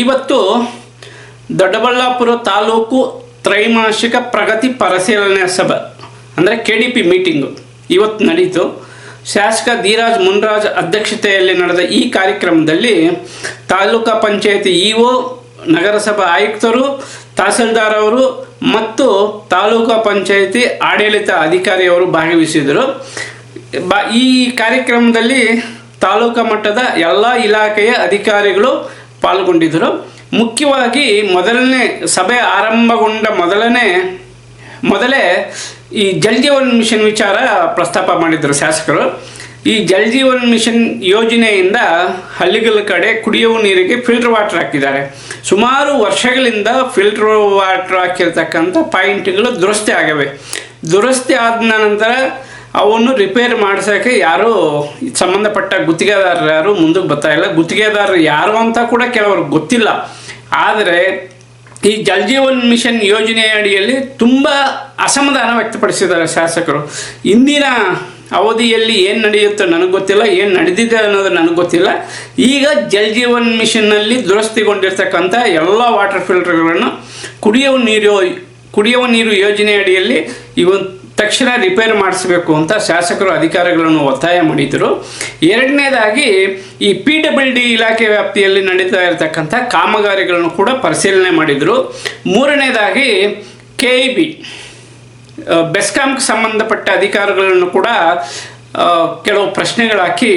ಇವತ್ತು ದೊಡ್ಡಬಳ್ಳಾಪುರ ತಾಲೂಕು ತ್ರೈಮಾಸಿಕ ಪ್ರಗತಿ ಪರಿಶೀಲನಾ ಸಭೆ, ಅಂದರೆ ಕೆ ಡಿ ಪಿ ಮೀಟಿಂಗು ಇವತ್ತು ನಡೀತು. ಶಾಸಕ ಧೀರಾಜ್ ಮುನ್ರಾಜ್ ಅಧ್ಯಕ್ಷತೆಯಲ್ಲಿ ನಡೆದ ಈ ಕಾರ್ಯಕ್ರಮದಲ್ಲಿ ತಾಲೂಕಾ ಪಂಚಾಯತಿ ಇಒ, ನಗರಸಭಾ ಆಯುಕ್ತರು, ತಹಸೀಲ್ದಾರ್ ಅವರು ಮತ್ತು ತಾಲೂಕಾ ಪಂಚಾಯತಿ ಆಡಳಿತ ಅಧಿಕಾರಿಯವರು ಭಾಗವಹಿಸಿದರು ಬ ಈ ಕಾರ್ಯಕ್ರಮದಲ್ಲಿ ತಾಲೂಕಾ ಮಟ್ಟದ ಎಲ್ಲ ಇಲಾಖೆಯ ಅಧಿಕಾರಿಗಳು ಪಾಲ್ಗೊಂಡಿದ್ದರು. ಮುಖ್ಯವಾಗಿ ಮೊದಲನೇ ಸಭೆ ಆರಂಭಗೊಂಡ ಮೊದಲನೇ, ಮೊದಲೇ ಈ ಜಲ್ ಜೀವನ್ ಮಿಷನ್ ವಿಚಾರ ಪ್ರಸ್ತಾಪ ಮಾಡಿದ್ದರು ಶಾಸಕರು. ಈ ಜಲ್ ಜೀವನ್ ಮಿಷನ್ ಯೋಜನೆಯಿಂದ ಹಳ್ಳಿಗಳ ಕಡೆ ಕುಡಿಯುವ ನೀರಿಗೆ ಫಿಲ್ಟರ್ ವಾಟರ್ ಹಾಕಿದ್ದಾರೆ. ಸುಮಾರು ವರ್ಷಗಳಿಂದ ಫಿಲ್ಟರ್ ವಾಟರ್ ಹಾಕಿರ್ತಕ್ಕಂಥ ಪಾಯಿಂಟ್ಗಳು ದುರಸ್ತಿ ಆಗವೆ. ದುರಸ್ತಿ ಆದ ನಂತರ ಅವನ್ನು ರಿಪೇರ್ ಮಾಡ್ಸೋಕ್ಕೆ ಯಾರು ಸಂಬಂಧಪಟ್ಟ ಗುತ್ತಿಗೆದಾರರು ಯಾರು ಮುಂದಕ್ಕೆ ಬರ್ತಾ ಇಲ್ಲ. ಗುತ್ತಿಗೆದಾರರು ಯಾರು ಅಂತ ಕೂಡ ಕೆಲವ್ರಿಗೆ ಗೊತ್ತಿಲ್ಲ. ಆದರೆ ಈ ಜಲ್ ಜೀವನ್ ಮಿಷನ್ ಯೋಜನೆಯ ಅಡಿಯಲ್ಲಿ ತುಂಬ ಅಸಮಾಧಾನ ವ್ಯಕ್ತಪಡಿಸಿದ್ದಾರೆ ಶಾಸಕರು. ಇಂದಿನ ಅವಧಿಯಲ್ಲಿ ಏನು ನಡೆಯುತ್ತೋ ನನಗೆ ಗೊತ್ತಿಲ್ಲ, ಏನು ನಡೆದಿದೆ ಅನ್ನೋದು ನನಗೆ ಗೊತ್ತಿಲ್ಲ. ಈಗ ಜಲ್ ಜೀವನ್ ಮಿಷನ್ನಲ್ಲಿ ದುರಸ್ತಿಗೊಂಡಿರ್ತಕ್ಕಂಥ ಎಲ್ಲ ವಾಟರ್ ಫಿಲ್ಟರ್ಗಳನ್ನು ಕುಡಿಯುವ ನೀರು ಕುಡಿಯುವ ನೀರು ಯೋಜನೆ ಅಡಿಯಲ್ಲಿ ಇವತ್ತು ತಕ್ಷಣ ರಿಪೇರ್ ಮಾಡಿಸಬೇಕು ಅಂತ ಶಾಸಕರು ಅಧಿಕಾರಿಗಳನ್ನು ಒತ್ತಾಯ ಮಾಡಿದರು. ಎರಡನೇದಾಗಿ ಈ ಪಿ ಡಬ್ಲ್ಯೂ ಡಿ ಇಲಾಖೆ ವ್ಯಾಪ್ತಿಯಲ್ಲಿ ನಡೀತಾ ಇರತಕ್ಕಂಥ ಕಾಮಗಾರಿಗಳನ್ನು ಕೂಡ ಪರಿಶೀಲನೆ ಮಾಡಿದರು. ಮೂರನೇದಾಗಿ ಕೆ ಇ ಬಿ ಬೆಸ್ಕಾಂಗೆ ಸಂಬಂಧಪಟ್ಟ ಅಧಿಕಾರಿಗಳನ್ನು ಕೂಡ ಕೆಲವು ಪ್ರಶ್ನೆಗಳಾಕಿ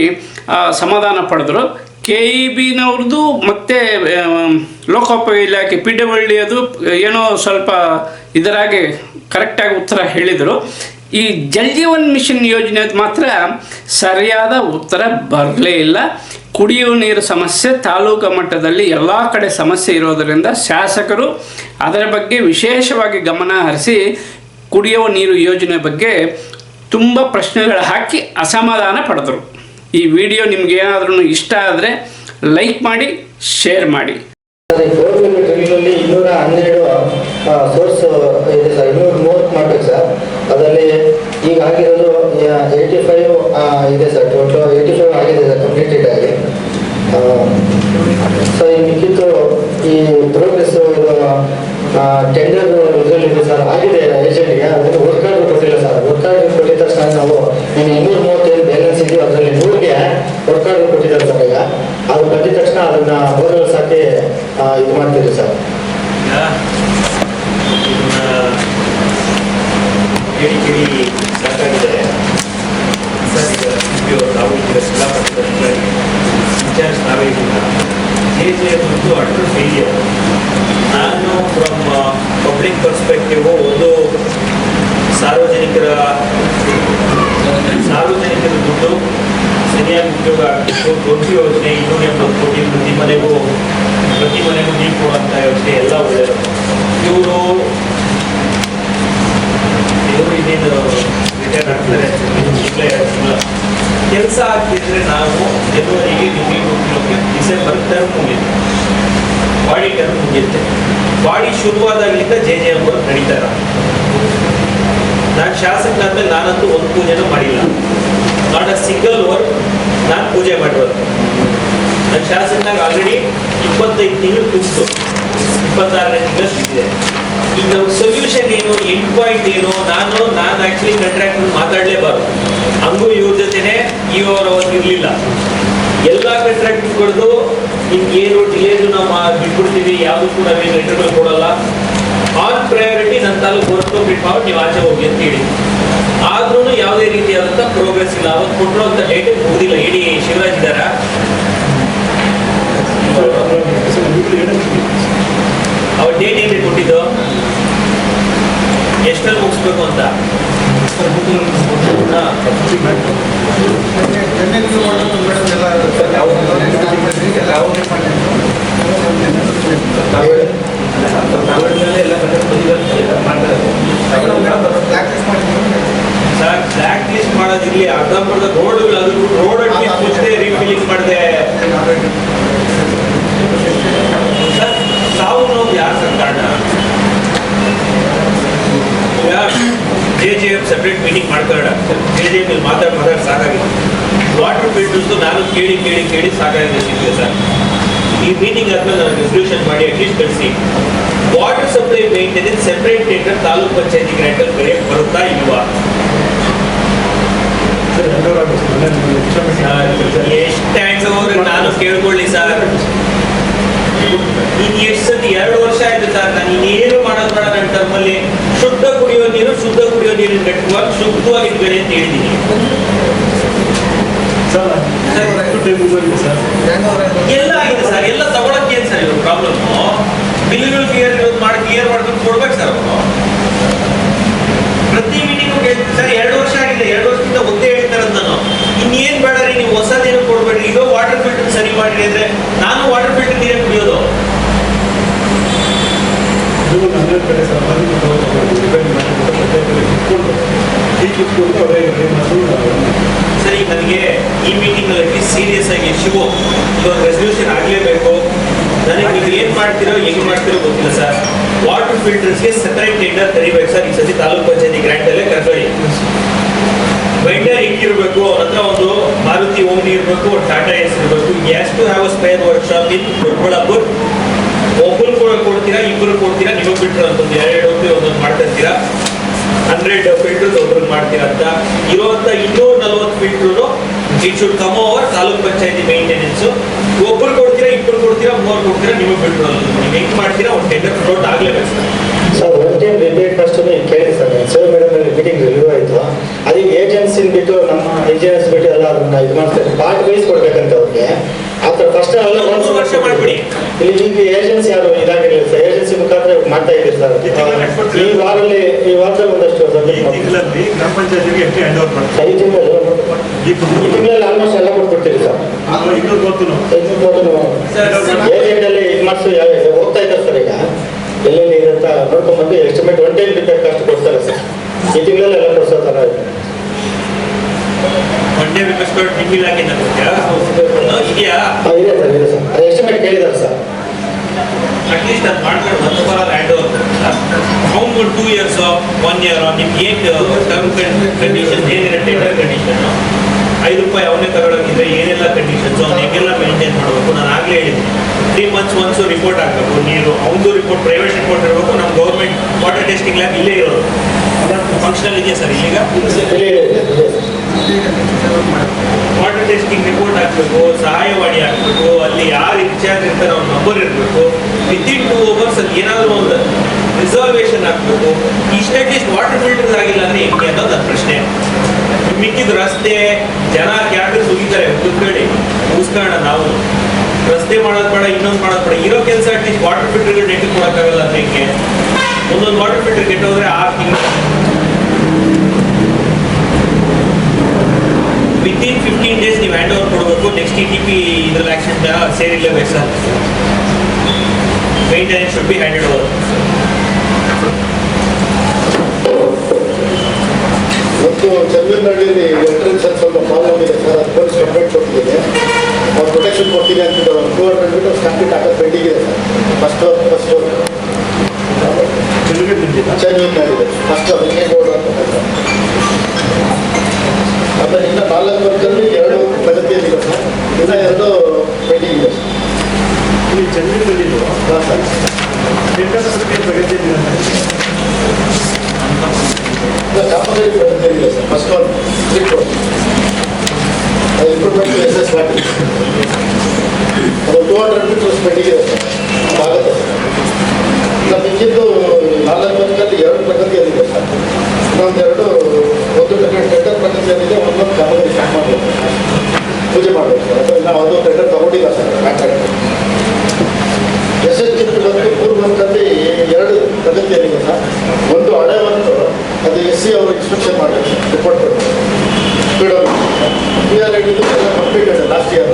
ಸಮಾಧಾನ ಪಡೆದರು. ಕೆ ಇ ಬಿನವ್ರದ್ದು ಮತ್ತು ಲೋಕೋಪಯೋಗಿ ಇಲಾಖೆ, ಪಿ ಡಬ್ಲ್ಯೂ ಅದು ಏನೋ ಸ್ವಲ್ಪ ಇದರಾಗೆ ಕರೆಕ್ಟಾಗಿ ಉತ್ತರ ಹೇಳಿದರು. ಈ ಜಲ್ ಜೀವನ್ ಮಿಷನ್ ಯೋಜನೆದು ಮಾತ್ರ ಸರಿಯಾದ ಉತ್ತರ ಬರಲೇ ಇಲ್ಲ. ಕುಡಿಯುವ ನೀರು ಸಮಸ್ಯೆ, ತಾಲೂಕು ಮಟ್ಟದಲ್ಲಿ ಎಲ್ಲ ಕಡೆ ಸಮಸ್ಯೆ ಇರೋದರಿಂದ ಶಾಸಕರು ಅದರ ಬಗ್ಗೆ ವಿಶೇಷವಾಗಿ ಗಮನ ಹರಿಸಿ ಕುಡಿಯುವ ನೀರು ಯೋಜನೆ ಬಗ್ಗೆ ತುಂಬ ಪ್ರಶ್ನೆಗಳು ಹಾಕಿ ಅಸಮಾಧಾನ ಪಡೆದರು. ಈ ವಿಡಿಯೋ ನಿಮ್ಗೆ ಏನಾದ್ರೂ ಇಷ್ಟ ಆದರೆ ಲೈಕ್ ಮಾಡಿ, ಶೇರ್ ಮಾಡಿ. ಫೋರ್ ವೀಲರ್ ಇನ್ನೂರ ಹನ್ನೆರಡು ಸೋರ್ಸ್ ಇದೆ ಸರ್. ಇನ್ನೂರ ಮೂವತ್ತು ಮಾಡ್ಬೇಕು ಸರ್. ಅದರಲ್ಲಿ ಈಗ ಆಗಿರೋದು ಏಯ್ಟಿ ಫೈವ್ ಇದೆ ಸರ್. ಟೋಟಲ್ ಏಯ್ಟಿ ಫೈವ್ ಆಗಿದೆ ಸರ್ ಕಂಪ್ಲೀಟೆಡ್ ಆಗಿ. ಸೊ ಈ ಮಿಕ್ಕಿತ್ತು ಈ ಪ್ರೋಗ್ರೆಸ್ ಟೆಂಡರ್ ಇದರಲ್ಲಿದೆ ಸರ್. ಆಗಿದೆ ಏಜೆಂಟ್ಗೆ ಅದನ್ನು ವರ್ಕ್ ಕಾರ್ಡ್ ಕೊಟ್ಟಿಲ್ಲ ಸರ್. ವರ್ಕ್ ಕೊಟ್ಟಿದ್ದ ಕೊಟ್ಟಿದ ತಕ್ಷಣ ನಾವು ಇನ್ನೂರ ಅದರಲ್ಲಿ ನೂರಿಗೆ ಕಾರ್ಡ್ ಕೊಟ್ಟಿದ್ದಾರೆ ಸರ್ ಈಗ. ಅದು ಬಂದ ತಕ್ಷಣ ಅದನ್ನ ಬೋರ್ವೆಲ್ ಸಾಕಿ ಇದು ಮಾಡ್ತೀವಿ ಸರ್. ಇವ್ರು ನಾವು ನಾನು ಫ್ರಮ್ ಪಬ್ಲಿಕ್ ಪರ್ಸ್ಪೆಕ್ಟಿವ್ ಒಂದು ಸಾರ್ವಜನಿಕರ ಸಾರ್ವಜನಿಕರ ದುಡ್ಡು ಸರಿಯಾಗಿ ಉಪಯೋಗ ಆಗಬೇಕು ದೊಡ್ಡ ಯೋಜನೆ ಇನ್ನೂರ ಎಂಬತ್ತು ಕೋಟಿ ಪ್ರತಿ ಮನೆಗೂ ಪ್ರತಿ ಮನೆಗೂ ನೀರು ಕೊಡುವಂಥ ಯೋಜನೆ ಎಲ್ಲ ಒಳ್ಳೆಯದು. ಇವರು ಇವರು ಇನ್ನೇನು ರಿಟೈರ್ ಆಗ್ತಾರೆ ಕೆಲಸ ಆಗ್ತಿದ್ರೆ ನಾವು ಜನವರಿಗೆ ನಿಮಗೆ ಹೋಗ್ಲಿಕ್ಕೆ ಡಿಸೆಂಬರ್ ಟರ್ಮ್ ಮುಗಿಯುತ್ತೆ. ಬಾಡಿ ಟರ್ಮ್ ಮುಗಿಯುತ್ತೆ. ಬಾಡಿ ಶುರುವಾದಾಗಲಿಂದ ಜೆ ಜೆ ಎಂ ವರ್ಕ್ ನಡೀತಾರ ನಾನು ಶಾಸಕನಾದ್ಮೇಲೆ ನಾನಂತೂ ಒಂದು ಪೂಜೆನೂ ಮಾಡಿಲ್ಲ. ನಾಟ್ ಅ ಸಿಂಗಲ್ ವರ್ಕ್ ನಾನು ಪೂಜೆ ಮಾಡಿರೋದು ನನ್ನ ಶಾಸಕನಾಗ ಆಲ್ರೆಡಿ ಇಪ್ಪತ್ತೈದು ತಿಂಗಳು ತುಂಬಿತು ಇಪ್ಪತ್ತಾರನೇ ತಿಂಗಳು ಸಿಕ್ಕಿದೆ ಈಗ ನಾವು ಸೊಲ್ಯೂಷನ್ ಏನು ಎಂಡ್ ಪಾಯಿಂಟ್ ಏನು, ನಾನು ನಾನು ಆಕ್ಚುಲಿ ಕಂಟ್ರಾಕ್ಟ್ ಮಾತಾಡಲೇಬಾರ್ದು. ಹಂಗೂ ಇವ್ರ ಜೊತೆನೆ, ಇವರ ಇರಲಿಲ್ಲ. ಎಲ್ಲ ಕಾಂಟ್ರಾಕ್ಟ್ಗಳು ಏನು ಡಿಲೇಜು ನಾವು ಬಿಟ್ಬಿಡ್ತೀವಿ, ಯಾವುದಕ್ಕೂ ನಾವೇನು ಲೆಟರ್ಗಳು ಕೊಡಲ್ಲ. ಆನ್ ಪ್ರಯಾರಿಟಿ ನನ್ನ ತಾಲೂಕು ವರ್ಕ್ ಕಂಪ್ಲೀಟ್ ಮಾಡಿ ನೀವು ಆಚೆ ಹೋಗಿ ಅಂತ ಹೇಳಿ. ಆದ್ರೂ ಯಾವುದೇ ರೀತಿಯಾದಂಥ ಪ್ರೋಗ್ರೆಸ್ ಇಲ್ಲ. ಅವತ್ತು ಅಂತ ಡೇಟ್ ಮುಗಿದಿಲ್ಲ. ಇಡೀ ಶಿವರಾಜ್ ಇದ್ದಾರ ಅವ್ರ ಡೇಟ್ ಏನ್ರಿ ಕೊಟ್ಟಿದ್ದು? ಎಷ್ಟಲ್ಲಿ ಮುಗಿಸ್ಬೇಕು ಅಂತ? ಹಾ. ಸರ್ ಬ್ಲ್ಯಾಕ್ ಅರ್ಧ ಅರ್ಧಂಬರ್ಧ ರೋಡ್ಗಳು ರೋಡ್ ಮುಚ್ಚದೆ ರೀಫಿಲಿಂಗ್ ಮಾಡಿದೆ. ಸರ್ ಸಾವು ನೋವು ಯಾರು ಸರ್ ಕಾರಣ? J J F separate meeting ಮಾಡ್ಕೊಳ್ಳೋಣ ಜೆ ಜೆ ಎಫ್ ಮಾತಾಡಿ ಮಾತಾಡಿ ಸಾಕಾಗಿದೆ. ವಾಟರ್ ಬಿಲ್ಡರ್ಸ್ ನಾನು ಕೇಳಿ ಕೇಳಿ ಕೇಳಿ ಸಾಕಾಗಿದೆ ಸರ್. ಈ ಮೀಟಿಂಗ್ ಆದ್ಮೇಲೆ ನಾನು ರೆಸಲ್ಯೂಷನ್ ಮಾಡಿ ಅಟ್ಲೀಸ್ಟ್ ಕಳಿಸಿ. Water supply maintenance separate tender taluk ಪಂಚಾಯತಿ ಅಲ್ಲಿ ಕರೆಯಕ್ ಬರುತ್ತಾ ಇಲ್ವಾ? ಎಷ್ಟು ಥ್ಯಾಂಕ್ಸ್ ಅವ್ರಿಗೆ ನಾನು ಕೇಳ್ಕೊಳ್ಳಿ ಸರ್. ಇನ್ ಎಷ್ಟು ಸತಿ ಎರಡು ವರ್ಷ ಆಯ್ತು ಸರ್ ನಾನು ಏನು ಮಾಡೋದು ಬೇಡ ನನ್ನ ಟರ್ಮಲ್ಲಿ ಶುದ್ಧ ಕುಡಿಯೋ ನೀರು ಶುದ್ಧ ಕುಡಿಯೋ ನೀರಿನ ಕಟ್ಟುವಾಗ ಶುದ್ಧವಾಗಿ ಇಟ್ಕೊಳ್ಳಿ ಅಂತ ಹೇಳಿದ್ದೀನಿ ಎಲ್ಲ ಆಗಿದೆ ಸರ್ ಎಲ್ಲ ತಗೊಳಕ್ಕೆ ಏನ್ ಸರ್ ಇವ್ರ ಪ್ರಾಬ್ಲಮ್ ಬಿಲ್ಗಳು ಕ್ಲಿಯರ್ ಮಾಡಿ ಕ್ಲಿಯರ್ ಮಾಡ್ಕೊಂಡು ಕೊಡ್ಬೇಕು ಸರ್ ಅವರು. ಸರ್ ಎರಡು ವರ್ಷ ಆಗಿದೆ ಎರಡು ವರ್ಷದಿಂದ ಒಂದೇ ಹೇಳ್ತಾರೆ ನಾನು ಇನ್ನೇನ್ ಬೇಡ ರೀ ನೀವು ಹೊಸದೇನು ಕೊಡ್ಬೇಡ್ರಿ ಈಗ ವಾಟರ್ ಫಿಲ್ಟರ್ ಸರಿ ಮಾಡಿ ಅಂದ್ರೆ ನಾನು ವಾಟರ್ ಫಿಲ್ಟರ್ ನೀರೇ ಕುಡಿಯೋದು? ಸರಿ ನನಗೆ ಈ ಮೀಟಿಂಗ್ ಅಲ್ಲಿ ಸೀರಿಯಸ್ ಆಗಿ ಶಿವು. ಇವಾಗ ರೆಸಲ್ಯೂಷನ್ ಆಗಲೇಬೇಕು. ನನಗೆ ನೀವು ಏನ್ ಮಾಡ್ತಿರೋ, ಹೆಂಗ್ ಮಾಡ್ತಿರೋ ಗೊತ್ತಿಲ್ಲ ಸರ್. ವಾಟರ್ ಫಿಲ್ಟರ್ಸ್ಗೆ ಸೆಪರೇಟ್ ಟೆಂಡರ್ ಕರಿಬೇಕು ಸರ್. ಈ ಸತಿ ತಾಲೂಕು ಪಂಚಾಯತಿ ಗ್ರಾಂಟ್ ಅಲ್ಲೇ ಕರ್ಕೊಳ್ಳಿ ವೆಂಡರ್ ಹೆಂಗಿರ್ಬೇಕು? ಅವ್ರ ಹತ್ರ ಒಂದು ಮಾರುತಿ ಓಮ್ನಿ ಇರಬೇಕು, ಒಂದು ಟಾಟಾ ಎಸ್ ಇರಬೇಕು. Has to have a spare workshop in Doddaballapur ಒಬ್ಬರು ಕೂಡ ಕೊಡ್ತೀರಾ ಇಬ್ಬರು ಕೊಡ್ತೀರಾ, ನೀವು ಬಿಟ್ಟರು ಅಂತಂದು ಎರಡು ಒಬ್ಬರು ಒಂದೊಂದು ಮಾಡ್ತಿರ್ತೀರಾ ಹಂಡ್ರೆಡ್ ಫಿಲ್ಟರ್ಸ್ ಒಬ್ರಿಗೆ ಮಾಡ್ತೀರಾ ಅಂತ. ಇರುವಂತ ಇನ್ನೂರ ನಲ್ವತ್ತು filter it should come over taluk panchayat maintenance ಕೊಡ್ತೀರಾ ಇಬ್ಬರು ಕೊಡ್ತೀರಾ ಮೂವರು ಕೊಡ್ತೀರಾ ನೀವು ಬಿಟ್ಟು ಅನ್ನೋದು ನೀವು ಹೆಂಗ್ ಮಾಡ್ತೀರಾ ಒಂದು tender float ಆಗ್ಲೇಬೇಕು sir sir one time repeat first ಕೇಳಿ sir. Sir madam meeting review ಆಯಿತು. ಅದಕ್ಕೆ ಏಜೆನ್ಸಿ ಬಿಟ್ಟು ನಮ್ಮ ಏಜೆನ್ಸಿ ಬಿಟ್ಟು ಎಲ್ಲ ಅದನ್ನ ಇದು ಮಾಡ್ತಾರೆ. ಪಾರ್ಟ್ ವೈಸ್ ಕೊಡ್ಬೇಕಂತ ಅವ್ರಿಗೆ. ಆ ಥರ ಫಸ್ಟ್ ಎಲ್ಲ ಒಂದು ವರ್ಷ ಮಾಡ್ಬಿಡಿ. ಇಲ್ಲಿ ಈಗ ಏಜೆನ್ಸಿ ಯಾರು ಇದಾಗಿರಲಿಲ್ಲ ಸರ್. ಏಜೆನ್ಸಿ ಮುಖಾಂತರ ಮಾಡ್ತಾ ಇದ್ದೀರಿ ಸರ್. ಈ ವಾರದಲ್ಲಿ ಈ ವಾರದಲ್ಲಿ ಒಂದಷ್ಟು ಈ. ತಿಂಗಳಲ್ಲಿ ಗ್ರಾಮ ಪಂಚಾಯತಿಗೆ ಎಷ್ಟು ಹ್ಯಾಂಡ್ ಓವರ್ ಮಾಡ್ತಾರೆ ಈ ಈ ತಿಂಗಳಲ್ಲಿ ಆಲ್ಮೋಸ್ಟ್ ಎಲ್ಲ ಕೊಟ್ಬಿಡ್ತೀರಿ ಸರ್. ಇದು ಮಾಡಿಸಿ ಹೋಗ್ತಾ ಇದ್ದಾರೆ ಸರ್ ಈಗ. ಎಲ್ಲೆಲ್ಲಿ ಇದೆ ಅಂತ ನೋಡ್ಕೊಂಡ್ಬಂದು estimate one time repair cost ಕೊಡ್ತಾರೆ ಸರ್. ಈ ತಿಂಗಳಲ್ಲಿ ಎಲ್ಲ ಕೊಡ್ಸೋ ಥರ ಇದೆ. ಇದೆ ಸರ್ ಇದೆ ಸರ್. ಅದು ಎಸ್ಟಿಮೇಟ್ ಕೇಳಿದ್ದಾರೆ ಸರ್. ಅಟ್ಲೀಸ್ಟ್ ಅದು ಮಾಡ್ಕೊಂಡು ಒಂದು ಹ್ಯಾಂಡ್ ಓವರ್ ಅವ್ನು ಟೂ ಇಯರ್ಸ್ ಒನ್ ಇಯರ್ ನಿಮ್ಗೆ ಏನು ಟರ್ಮ್ ಕಂಡೀಷನ್ ಏನಿದೆ ಟೆಂಡರ್ ಕಂಡೀಷನ್ ಐದು ರೂಪಾಯಿ ಅವನೇ ತಗೊಳ್ಳೋಕ್ಕಿದ್ರೆ ಏನೆಲ್ಲ ಕಂಡೀಷನ್ಸ್ ಅವ್ನು ಹೇಗೆಲ್ಲ ಮೇಂಟೈನ್ ಮಾಡಬೇಕು ನಾನು ಆಗಲೇ ಹೇಳಿದ್ದೀನಿ ತ್ರೀ ಮಂತ್ಸ್ ಒನ್ಸು ರಿಪೋರ್ಟ್ ಹಾಕಬೇಕು ನೀರು ಅವನದು ರಿಪೋರ್ಟ್ ಪ್ರೈವೇಟ್ ರಿಪೋರ್ಟ್ ಇರಬೇಕು ನಮ್ಮ ಗೌರ್ಮೆಂಟ್ ವಾಟರ್ ಟೆಸ್ಟಿಂಗ್ ಲ್ಯಾಬ್ ಇಲ್ಲೇ ಇರೋದು. ಫಂಕ್ಷನಲ್ ಇದೆಯಾ ಸರ್ ಈಗ? ಇಲ್ಲಿ ಇದೆ ಇದೆ. ವಾಟರ್ ಟೆಸ್ಟಿಂಗ್ ರಿಪೋರ್ಟ್ ಹಾಕಬೇಕು ಸಹಾಯವಾಣಿ ಹಾಕಬೇಕು ಅಲ್ಲಿ ಯಾರು ಇನ್ಚಾರ್ಜ್ ಇರ್ತಾರೆ ಅವ್ರ ನಂಬರ್ ಇರಬೇಕು. ವಿತಿನ್ ಟೂ ಅವರ್ಸ್ ಅಲ್ಲಿ ಏನಾದರೂ ಒಂದು ರಿಸರ್ವೇಷನ್ ಹಾಕಬೇಕು. ಇಷ್ಟ ಅಟ್ಲೀಸ್ಟ್ ವಾಟರ್ ಫಿಲ್ಟರ್ಸ್ ಆಗಿಲ್ಲ ಅಂದರೆ ಹೆಂಗೆ ಅನ್ನೋದು ನನ್ನ ಪ್ರಶ್ನೆ. ಮಿಕ್ಕಿದ ರಸ್ತೆ ಜನ ಯಾರು ಸುಗಿತಾರೆ ಕುತ್ಕೊಳ್ಳಿ ಮುಗಿಸ್ಕೋಣ ನಾವು. ರಸ್ತೆ ಮಾಡೋದ್ ಬೇಡ, ಇನ್ನೊಂದು ಮಾಡೋದ್ ಬೇಡ. ಇರೋ ಕೆಲಸ ಅಟ್ಲೀಸ್ಟ್ ವಾಟರ್ ಫಿಲ್ಟರ್ ನೆಟ್ಟು ಕೊಡೋಕ್ಕಾಗಲ್ಲ ಅದಕ್ಕೆ ಒಂದೊಂದು ವಾಟರ್ ಫಿಲ್ಟರ್ ಕೆಟ್ಟೋದ್ರೆ ಆರು ತಿಂಗಳು. ವಿತಿನ್ ಫಿಫ್ಟೀನ್ ಡೇಸ್ ನೀವು ಹ್ಯಾಂಡ್ ಓವರ್ ಕೊಡಬೇಕು. ನೆಕ್ಸ್ಟ್ ಇ ಟಿ ಪಿ ಇದ್ರಲ್ಲಿ action ಸೇರಿಲ್ಲಬೇಕು sir maintenance should be handed over ಮತ್ತು ಎಂಟ್ರೆನ್ಸ್ ಅಲ್ಲಿ ಸ್ವಲ್ಪ ಪ್ರಾಬ್ಲಮ್ ಇದೆ ಸರ್ ಅದು ಪೊಲೀಸ್ ಕಂಪ್ಲೇಂಟ್ ಕೊಟ್ಟಿದ್ದೀನಿ. ಅವ್ರು ಪ್ರೊಟೆಕ್ಷನ್ ಕೊಡ್ತೀನಿ ಅಂತ ಒಂದು ಟೂ ಹಂಡ್ರೆಡ್ ಮೀಟರ್ಸ್ ಕಂಪ್ಲೀಟ್ ಹಾಕೋದು ಪೆಂಡಿಂಗ್ ಇದೆ sir. First first Chandranahalli first ಅದಕ್ಕೆ ರೋಡ್ ಅಂತ ಹೇಳ್ತಾರೆ. ಆಮೇಲೆ ಇನ್ನು ನಾಲ್ಕು ವರ್ಷದಲ್ಲಿ ಎರಡು ಪ್ರಗತಿಯಲ್ಲಿದೆ ಸರ್. ಇನ್ನು ಎರಡು ಪೆಂಡಿಂಗ್ ಇದೆ ಇಲ್ಲಿ ಚಂದ್ರದಲ್ಲಿ ಹಾಂ ಸರ್. ಅಂತ ಪ್ರಗತಿಯಲ್ಲಿದೆ ಫಸ್ಟ್ ಒನ್ ಸ್ಟ್ರಿಕ್ ರೋಡ್ ಅದು ಇಂಪ್ರೂವ್ಮೆಂಟ್ ಎಸ್ ಎಸ್ ಮಾಡಿ ಅದು ಟೂ ಹಂಡ್ರೆಡ್ ಮೀಟರ್ಸ್ ಪೆಂಡಿಂಗ್ ಇದೆ ಸರ್ ಆಗುತ್ತೆ ಸರ್ ಇದ್ದಿದ್ದು ಮಿಕ್ಕಿದ್ದು ನಾಲ್ಕು ವರ್ಷದಲ್ಲಿ ಎರಡು ಪ್ರಗತಿಯಲ್ಲಿದೆ ಸರ್ ಇನ್ನೊಂದೆರಡು ಒಂದು ಟೆಂಡರ್ ಪ್ರಗತಿಯಲ್ಲಿದೆ ಒಂದೊಂದು ಕಾಮಗಾರಿ ಸ್ಟಾರ್ಟ್ ಮಾಡಬೇಕು ಪೂಜೆ ಮಾಡಬೇಕು ಸರ್ ಅದು ನಾವು ಅದು ಟೆಂಡರ್ ತಗೊಂಡಿಲ್ಲ sir contract S S T ಬಂದು ಮೂರು ಮಂತಲ್ಲಿ ಎರಡು ಪ್ರಗತಿಯಲ್ಲಿದೆ ಸರ್ ಒಂದು ಹಳೆ ಒಂದು ಅದು ಎಸ್ ಸಿ ಅವರು ಇನ್ಸ್ಪೆಕ್ಷನ್ ಮಾಡಬೇಕು ರಿಪೋರ್ಟ್ ಕೊಡಬೇಕು ಪಿ ಆರ್ ಐ ಎಲ್ಲ ಕಂಪ್ಲೀಟ್ ಇದೆ last year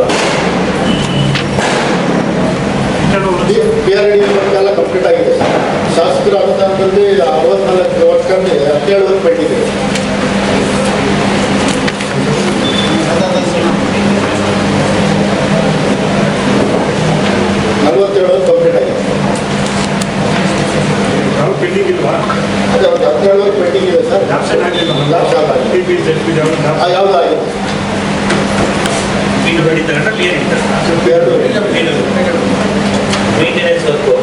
P R I ಎಲ್ಲ ಕಂಪ್ಲೀಟ್ ಆಗಿದೆ ಸರ್ ಶಾಸಕರ ಅನುದಾನದಲ್ಲಿ ಅರವತ್ನಾಲ್ಕು ವರ್ಷಕ್ಕೆ ಹದಿನೇಳು ವರ್ಷ ಪೆಂಡಿಂಗ್ ಇದೆ ನಲವತ್ತೇಳು ವರ್ಷ ಕಂಪ್ಲೀಟ್ ಆಗಿದೆ ನಾವು ಪೆಂಡಿಂಗ್ ಇಲ್ವಾ ಒಂದು ಹದಿನೇಳು ಇದೆ ಸರ್ ಆಪ್ಷನ್ ಆಗಿಲ್ಲ Option ಆಗಿಲ್ಲ. ಟಿ ಪಿ ಜೆಡ್ ಪಿ ಆ, ಯಾವ್ದು ಆಗಿದೆ ಕ್ಲಿಯರ್ ಹಿಡಿತಾರೆ ಎರಡು ಮೀನು ವರ್ಕು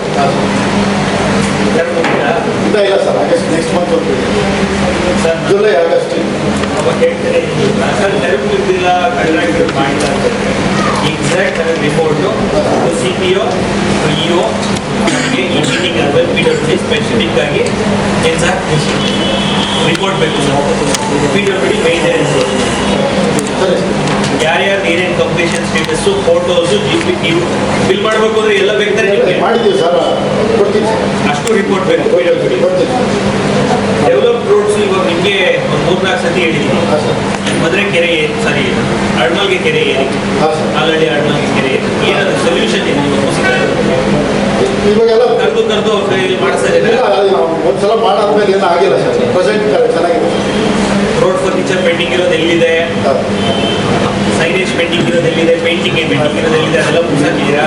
ಇಲ್ಲ ಇಲ್ಲ ಸರ್ ಆಗಸ್ಟ್ ನೆಕ್ಸ್ಟ್ ಮಂತ್ ಹೋಗ್ತೀವಿ. July August. ಅವಾಗ ಹೇಳ್ತಾರೆ ಸರ್ ನೆರವು ಬಿದ್ದಿಲ್ಲ ಮಾಡಿಲ್ಲ ಅಂತ ಎಕ್ಸಾಕ್ಟ್ ಆಗಿ report C P O E O ಈ ಮೀಟಿಂಗ್ ಆದ್ಮೇಲೆ ಪಿ ಡಬ್ಲ್ಯೂ ಡಿ ಸ್ಪೆಸಿಫಿಕ್ ಆಗಿ ಎಕ್ಸಾಕ್ಟ್ ರಿಪೋರ್ಟ್ ಬೇಕು ಪಿ ಡಬ್ಲ್ಯೂ ಡಿ ಮೇಂಟೆನೆನ್ಸ್ ಯಾರ್ಯಾರು ಏನೇನು completion status photos G P T bill ಮಾಡಬೇಕು ಅಂದ್ರೆ ಎಲ್ಲ ಬೇಕಾದ್ರೆ ಮಾಡಿದ್ದೀವಿ ಸರ್ ಕೊಡ್ತೀನಿ ಅಷ್ಟು ರಿಪೋರ್ಟ್ ಬೇಕು ಡೆವಲಪ್ ರೋಡ್ಸ್ ಇವಾಗ ನಿಮಗೆ ಒಂದು ಮೂರ್ನಾಲ್ಕು ಸತಿ ಹೇಳಿದ್ದೀನಿ. ಮದ್ರೆ ಕೆರೆ ಸಾರಿ ಅಡ್ಮಲ್ಗೆ ಕೆರೆ ಏರಿ. ಆಲ್ರೆಡಿ ಅಡ್ಮಲ್ಗೆ ಕೆರೆ ಏನಾದ್ರು ಸೊಲ್ಯೂಷನ್ ಇದೆ ಇವಾಗೆಲ್ಲ ಕರೆದು ಕರೆದು ಅವ್ರ ಕೈಯಲ್ಲಿ ಮಾಡಿಸ್ತಾ ಇಲ್ಲ ಅದು ನಾವು ಒಂದ್ಸಲ ಮಾಡಾದ್ಮೇಲೆ ಏನೂ ಆಗಿಲ್ಲ ಸರ್. ಪ್ರೆಸೆಂಟ್ ಚೆನ್ನಾಗಿದೆ. ರೋಡ್ ಫರ್ನಿಚರ್ ಪೆಂಡಿಂಗ್ ಇರೋದು ಎಲ್ಲಿದೆ? ಸೈನೇಜ್ ಪೆಂಡಿಂಗ್ ಇರೋದು ಎಲ್ಲಿದೆ? ಪೇಂಟಿಂಗ್ ಪೆಂಡಿಂಗ್ ಇರೋದು ಎಲ್ಲಿದೆ? ಅದೆಲ್ಲ ಮುಗಿಸಾಕಿದ್ದೀರಾ?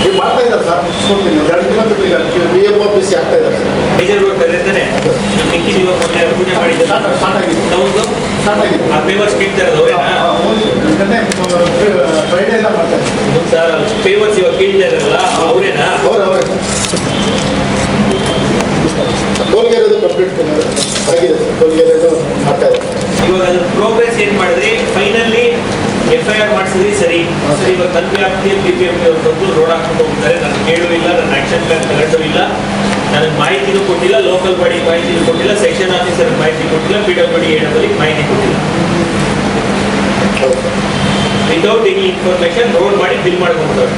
ಈಗ ಮಾಡ್ತಾ ಇದ್ದಾರೆ ಸರ್? ಮುಗಿಸ್ಕೊಡ್ತೀನಿ ಒಂದು ಎರಡು ತಿಂಗಳು ಬಿಟ್ಟು ಈಗ ಬಿ ಸಿ ಆಗ್ತಾ ಇದ್ದಾರೆ ಸರ್? ಮೇಜರ್ ವರ್ಕ್ ಅದಿರ್ತಾನೆ ಮಿಕ್ಕಿದ ಇವಾಗ ಮೊನ್ನೆ ಪೂಜೆ ಮಾಡಿದ್ದೆ. ಸ್ಟಾರ್ಟ್ ಆಗಿದೆ ಹೌದು. ಸ್ಟಾರ್ಟ್ ಆಗಿದೆ ಆ ಪೇವರ್ಸ್ ಕೇಳ್ತಾ ಇರೋದು ಅವರೇನಾ ಫ್ರೈಡೇ ಎಲ್ಲ ಮಾಡ್ತಾ ಇದ್ದಾರೆ ಸರ್. ಪೇವರ್ಸ್ ಇವಾಗ ಕೇಳ್ತಾ ಅವರೇನಾ? ಅವ್ರು ಅವರೇ. ಟೋಲ್ಗೇರದು ಕಂಪ್ಲೀಟ್ ಆಗಿದೆ ಮಾಡ್ತಾ ಇವಾಗ ಪ್ರೋಗ್ರೆಸ್ ಏನ್ ಮಾಡಿದ್ರಿ ಫೈನಲಿ ಎಫ್ ಐ ಆರ್ ಮಾಡಿಸಿದ್ರಿ ಸರಿ. ಸರಿ ಇವಾಗ ನನ್ನ ವ್ಯಾಪ್ತಿಯಲ್ಲಿ ಬಿ ಪಿ ಎಂ ಅವ್ರು ಬಂದು ರೋಡ್ ಹಾಕ್ಕೊಂಡು ಹೋಗ್ತಾರೆ. ನಾನು ಕೇಳೂ ಇಲ್ಲ ನನ್ನ ಆಕ್ಷನ್ ಪ್ಲಾನ್ ತಗೊಂಡು ಇಲ್ಲ. ನನಗೆ ಮಾಹಿತಿನೂ ಕೊಟ್ಟಿಲ್ಲ ಲೋಕಲ್ ಬಾಡಿ ಮಾಹಿತಿನೂ ಕೊಟ್ಟಿಲ್ಲ ಸೆಕ್ಷನ್ ಆಫೀಸರ್ ಮಾಹಿತಿ ಕೊಟ್ಟಿಲ್ಲ ಪಿ ಡಬ್ಲ್ಯೂ ಡಿ ಎಡಬಲಿ ಮಾಹಿತಿ ಕೊಟ್ಟಿಲ್ಲ. ವಿತೌಟ್ ಎನಿ ಇನ್ಫಾರ್ಮೇಶನ್ ರೋಡ್ ಮಾಡಿ ಬಿಲ್ ಮಾಡ್ಕೊಂತಾರೆ.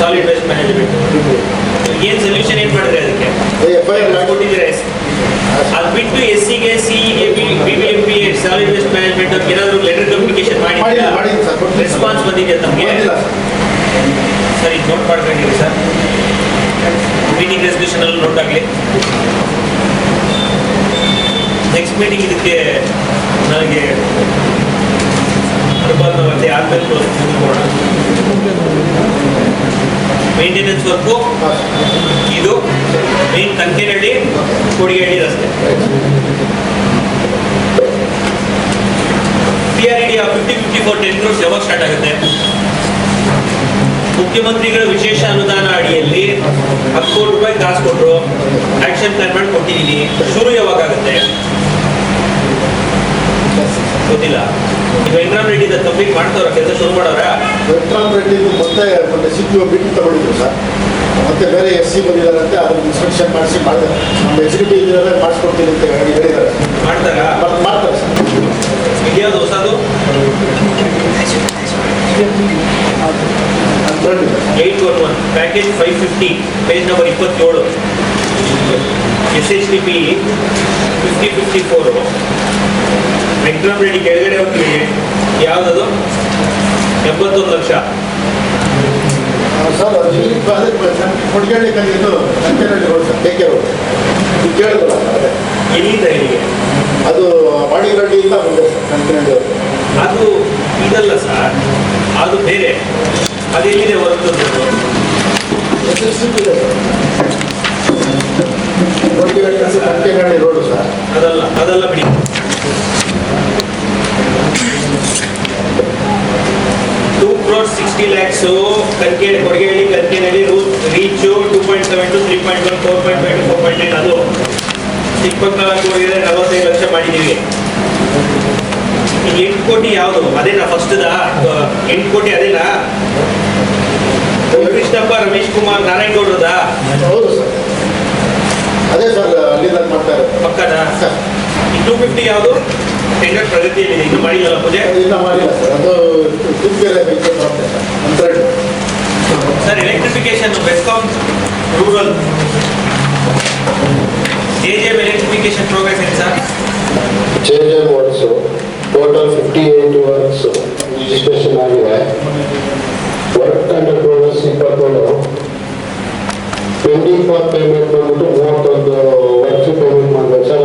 ಸಾಲಿಡ್ ವೇಸ್ಟ್ ಮ್ಯಾನೇಜ್ಮೆಂಟ್ ಏನ್ ಸೊಲ್ಯೂಷನ್ ಏನ್ ಮಾಡಿದ್ರೆ ಅದಕ್ಕೆ? ಕೊಟ್ಟಿದ್ದೀರಾ ಅದು ಬಿಟ್ಟು ಎಸ್ ಸಿಗೆ ಸಿಗೆ B B M P solid waste management ಅವ್ರಿಗೆ ಏನಾದ್ರು ಲೆಟರ್ ಕಮ್ಯುನಿಕೇಶನ್ ಮಾಡಿ ರೆಸ್ಪಾನ್ಸ್ ಬಂದಿದೆ ತಮಗೆ? ಸರ್. ಸರಿ ನೋಟ್ ಮಾಡ್ಕೊಂಡಿರಿ ಸರ್. ಮೀಟಿಂಗ್ ರೆಸಲ್ಯೂಷನ್ ಅಲ್ಲಿ ನೋಟ್ ಆಗಲಿ. ನೆಕ್ಸ್ಟ್ ಮೀಟಿಂಗ್ ಇದಕ್ಕೆ ನನಗೆ ಅನುಪಾತ ಮತ್ತೆ ಆದ್ಮೇಲೆ ಮುಂದುಕೋಣ ಮೇಂಟೆನೆನ್ಸ್ ವರ್ಕು ಇದು ಮೇನ್ ಕಂಕೇನಹಳ್ಳಿ ಕೊಡಿಗೇಹಳ್ಳಿ ರಸ್ತೆ. ಇಡಿ fifty fifty four ten crores ಯಾವಾಗ ಸ್ಟಾರ್ಟ್ ಆಗುತ್ತೆ? ಮುಖ್ಯಮಂತ್ರಿಗಳ ವಿಶೇಷ ಅನುದಾನ ಅಡಿಯಲ್ಲಿ ಹತ್ತು ಕೋಟಿ ರೂಪಾಯಿ ಕಾಸು ಕೊಟ್ಟರು ಆಕ್ಷನ್ ಪ್ಲಾನ್ ಮಾಡಿ ಕೊಟ್ಟಿದ್ದೀನಿ. ಶುರು ಯಾವಾಗ ಆಗುತ್ತೆ? ಗೊತ್ತಿಲ್ಲ. ಈಗ ವೆಂಕಟರಾಮ್ ರೆಡ್ಡಿ ಕಂಪ್ಲೀಟ್ ಮಾಡ್ತಾರ ಕೆಲಸ ಶುರು ಮಾಡೋರ ವೆಂಕಟರಾಮ್ ರೆಡ್ಡಿ ಮತ್ತೆ ಮತ್ತೆ ಸಿ ಬಿಟ್ಟು ತಗೊಂಡಿದ್ರು ಸರ್. ಮತ್ತೆ ಬೇರೆ ಎಸ್ ಸಿ ಬಂದಿದ್ದಾರಂತೆ ಅದನ್ನ ಇನ್ಸ್ಪೆಕ್ಷನ್ ಮಾಡಿಸಿ ಮಾಡ್ತಾರೆ ನಮ್ಮ ಎಕ್ಸಿಕ್ಯೂಟಿವ್ ಇದ್ರೆ ಮಾಡಿಸ್ಕೊಡ್ತೀನಿ ಅಂತ ಹೇಳಿ ಹೇಳಿದ್ದಾರೆ. ಮಾಡ್ತಾರ? ಮಾಡ್ತಾರೆ ಸರ್. ಇದ್ಯಾವ್ದು ಹೊಸದು? Eight one one package five fifty page number ಇಪ್ಪತ್ತೇಳು. S H D P fifty fifty four Venkatram Reddy ಕೆಳಗಡೆ ಹೋಗ್ತೀವಿ ಯಾವುದದು? ಎಂಬತ್ತೊಂದು lakh. Sir road sir road. ಅದೇ. ಎಲ್ಲಿಂದ ಇಲ್ಲಿಗೆ? ಅದು ಬಾಡಿಗರಡ್ಡಿಯಿಂದ ಅಂತ ಸರ್ ಅದು ಇದಲ್ಲ ಸರ್ ಅದು ಬೇರೆ. ಅದು ಹೊರತು? ಇದೆ ಸರ್. Road sir. ಅದಲ್ಲ ಅದಲ್ಲ ಬಿಡಿ. ಟೂ ಕ್ರೋರ್ ಸಿಕ್ಸ್ಟಿ ಲ್ಯಾಕ್ಸು ಕನ್ಕೇಳಿ ಕೊಡಗೇಳಿ Kankenahalli route reach two point seven two three point one four point five four point nine ಅದು ಇಪ್ಪತ್ನಾಲ್ಕು ಹೋಗಿದೆ ನಲವತ್ತೈದು ಲಕ್ಷ ಮಾಡಿದ್ದೀವಿ. ಈಗ ಎಂಟು ಕೋಟಿ ಯಾವುದು? ಅದೇನಾ ಫಸ್ಟ್ದ ಎಂಟು ಕೋಟಿ ಅದೇನಾ? ಕೃಷ್ಣಪ್ಪ ರಮೇಶ್ ಕುಮಾರ್ ನಾರಾಯಣಗೌಡ್ರದ? ಹೌದು ಸರ್. ಅದೇ ಸರ್ ಅಲ್ಲಿಂದ ಮಾಡ್ತಾರೆ ಪಕ್ಕದ? ಟೂ ಫಿಫ್ಟಿ ಯಾವುದು? ಟೆಂಡರ್ ಪ್ರಗತಿಯಲ್ಲಿದೆ ಇನ್ನು ಮಾಡಿಲ್ಲ ಪೂಜೆ ಇನ್ನು ಮಾಡಿಲ್ಲ ಸರ್ ಅದು ತುಮಕೂರು ಬಗ್ಗೆ ಅಂತರ್ಡ್ sir electrification BESCOM rural JJM electrification progress ಏನು sir JJM works total fifty eight works registration ಆಗಿದೆ ವರ್ಕ್ ಅಂಡರ್ ಪ್ರೋಗ್ರೆಸ್ ಇಪ್ಪತ್ತೊಂದು ಪೆಂಡಿಂಗ್ ಫಾರ್ ಪೇಮೆಂಟ್ ಬಂದ್ಬಿಟ್ಟು ಮೂವತ್ತೊಂದು ವರ್ಕ್ಸ್ ಪೇಮೆಂಟ್ ಮಾಡ್ಬೇಕು ಸರ್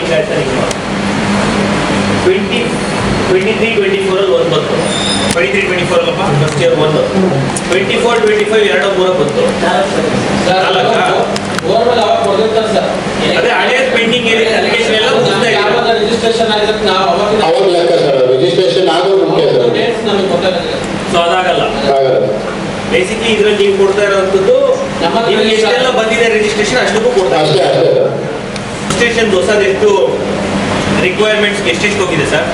ನಿಗಮ twenty twenty three twenty four ಅಲ್ಲಿ ಒಂದು ಬಂತು ಟ್ವೆಂಟಿ ತ್ರೀ ಟ್ವೆಂಟಿ ಫೋರ್ ಅಲ್ಲಪ್ಪ ಫಸ್ಟ್ ಇಯರ್ ಒಂದು ಟ್ವೆಂಟಿ ಫೋರ್ ಟ್ವೆಂಟಿ ಫೈವ್ ಎರಡು ಮೂರ ಬಂತು ಅದೇ ಹಳೆಯ ಪೆಂಡಿಂಗ್ ಅಲಿಗೇಷನ್ ಎಲ್ಲ ಮುಗಿಸ್ತಾ ರಿಜಿಸ್ಟ್ರೇಷನ್ ಆಗಿರುತ್ತೆ ನಾವು ಅವಾಗ ಲೆಕ್ಕ ಸರ್ ರಿಜಿಸ್ಟ್ರೇಷನ್ ಆಗೋದು ಮುಖ್ಯ ಸರ್ ಡೇಟ್ಸ್ ನಮಗೆ ಗೊತ್ತಾಗುತ್ತೆ ಸೊ ಅದಾಗಲ್ಲ ಆಗಲ್ಲ. ಬೇಸಿಕ್ಲಿ ಇದ್ರಲ್ಲಿ ನೀವು ಕೊಡ್ತಾ ಇರೋಂಥದ್ದು ನಮ್ಮ ನಿಮ್ಗೆ ಎಷ್ಟೆಲ್ಲ ಬಂದಿದೆ ರಿಜಿಸ್ಟ್ರೇಷನ್ ಅಷ್ಟಕ್ಕೂ ಕೊಡ್ತಾ ಅಷ್ಟೇ ಅಷ್ಟೇ. ಸರ್ ರಿಜಿಸ್ಟ್ರೇಷನ್ ಹೊಸದು ಎಷ್ಟು ರಿಕ್ವೈರ್ಮೆಂಟ್ಸ್ ಎಷ್ಟೆಷ್ಟು ಹೋಗಿದೆ ಸರ್?